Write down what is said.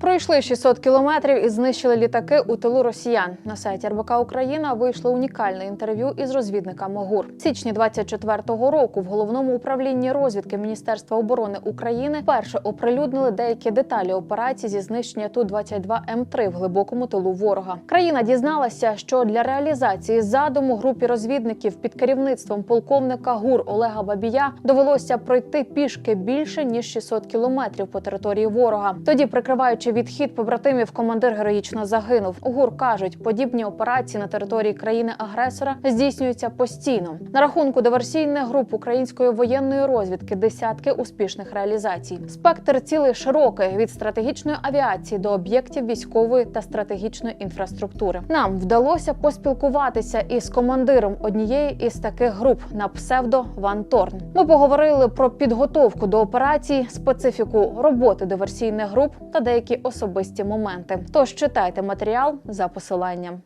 Пройшли 600 кілометрів і знищили літаки у тилу росіян. На сайті РБК Україна вийшло унікальне інтерв'ю із розвідниками ГУР. В січні 24-го року в головному управлінні розвідки Міністерства оборони України перше оприлюднили деякі деталі операції зі знищення ту 22 м 3 в глибокому тилу ворога. Країна дізналася, що для реалізації задуму групі розвідників під керівництвом полковника ГУР Олега Бабія довелося пройти пішки більше ніж 600 кілометрів по території ворога. Тоді, прикриваючи відхід побратимів, командир героїчно загинув. ГУР кажуть, подібні операції на території країни-агресора здійснюються постійно. На рахунку диверсійних груп української воєнної розвідки десятки успішних реалізацій. Спектр цілий широкий від стратегічної авіації до об'єктів військової та стратегічної інфраструктури. Нам вдалося поспілкуватися із командиром однієї із таких груп на псевдо Ван Торн. Ми поговорили про підготовку до операцій, специфіку роботи диверсійних груп та деякі особисті моменти. Тож читайте матеріал за посиланням.